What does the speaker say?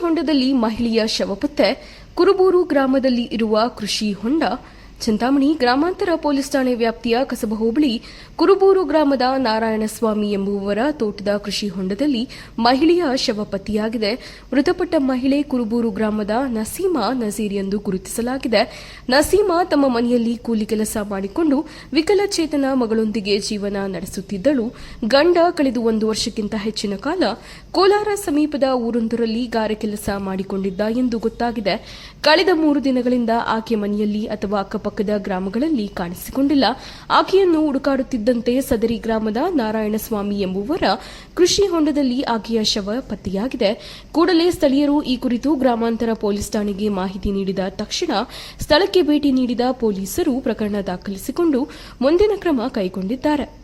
ಹೊಂಡದಲ್ಲಿ ಮಹಿಳೆಯ ಶವಪತ್ತೆ ಕುರುಬೂರು ಗ್ರಾಮದಲ್ಲಿ ಇರುವ ಕೃಷಿ ಹೊಂಡ ಚಿಂತಾಮಣಿ ಗ್ರಾಮಾಂತರ ಪೊಲೀಸ್ ಠಾಣೆ ವ್ಯಾಪ್ತಿಯ ಕಸಬ ಹೋಬಳಿ ಕುರುಬೂರು ಗ್ರಾಮದ ನಾರಾಯಣಸ್ವಾಮಿ ಎಂಬುವವರ ತೋಟದ ಕೃಷಿ ಹೊಂಡದಲ್ಲಿ ಮಹಿಳೆಯ ಶವ ಪತ್ತೆಯಾಗಿದೆ. ಮೃತಪಟ್ಟ ಮಹಿಳೆ ಕುರುಬೂರು ಗ್ರಾಮದ ನಸೀಮಾ ನಜೀರ್ ಎಂದು ಗುರುತಿಸಲಾಗಿದೆ. ನಸೀಮಾ ತಮ್ಮ ಮನೆಯಲ್ಲಿ ಕೂಲಿ ಕೆಲಸ ಮಾಡಿಕೊಂಡು ವಿಕಲಚೇತನ ಮಗಳೊಂದಿಗೆ ಜೀವನ ನಡೆಸುತ್ತಿದ್ದಳು. ಗಂಡ ಕಳೆದು ಒಂದು ವರ್ಷಕ್ಕಿಂತ ಹೆಚ್ಚಿನ ಕಾಲ ಕೋಲಾರ ಸಮೀಪದ ಊರೊಂದರಲ್ಲಿ ಗಾರೆ ಕೆಲಸ ಮಾಡಿಕೊಂಡಿದ್ದ ಎಂದು ಗೊತ್ತಾಗಿದೆ. ಕಳೆದ ಮೂರು ದಿನಗಳಿಂದ ಆಕೆ ಮನೆಯಲ್ಲಿ ಅಥವಾ ಅಕ್ಕಪಕ್ಕದ ಗ್ರಾಮಗಳಲ್ಲಿ ಕಾಣಿಸಿಕೊಂಡಿಲ್ಲ. ಆಕೆಯನ್ನು ಹುಡುಕಾಡುತ್ತಿದ್ದಂತೆ ಸದರಿ ಗ್ರಾಮದ ನಾರಾಯಣಸ್ವಾಮಿ ಎಂಬುವರ ಕೃಷಿ ಹೊಂಡದಲ್ಲಿ ಆಕೆಯ ಶವ ಪತ್ತೆಯಾಗಿದೆ. ಕೂಡಲೇ ಸ್ಥಳೀಯರು ಈ ಕುರಿತು ಗ್ರಾಮಾಂತರ ಪೊಲೀಸ್ ಠಾಣೆಗೆ ಮಾಹಿತಿ ನೀಡಿದ ತಕ್ಷಣ ಸ್ಥಳಕ್ಕೆ ಭೇಟಿ ನೀಡಿದ ಪೊಲೀಸರು ಪ್ರಕರಣ ದಾಖಲಿಸಿಕೊಂಡು ಮುಂದಿನ ಕ್ರಮ ಕೈಗೊಂಡಿದ್ದಾರೆ.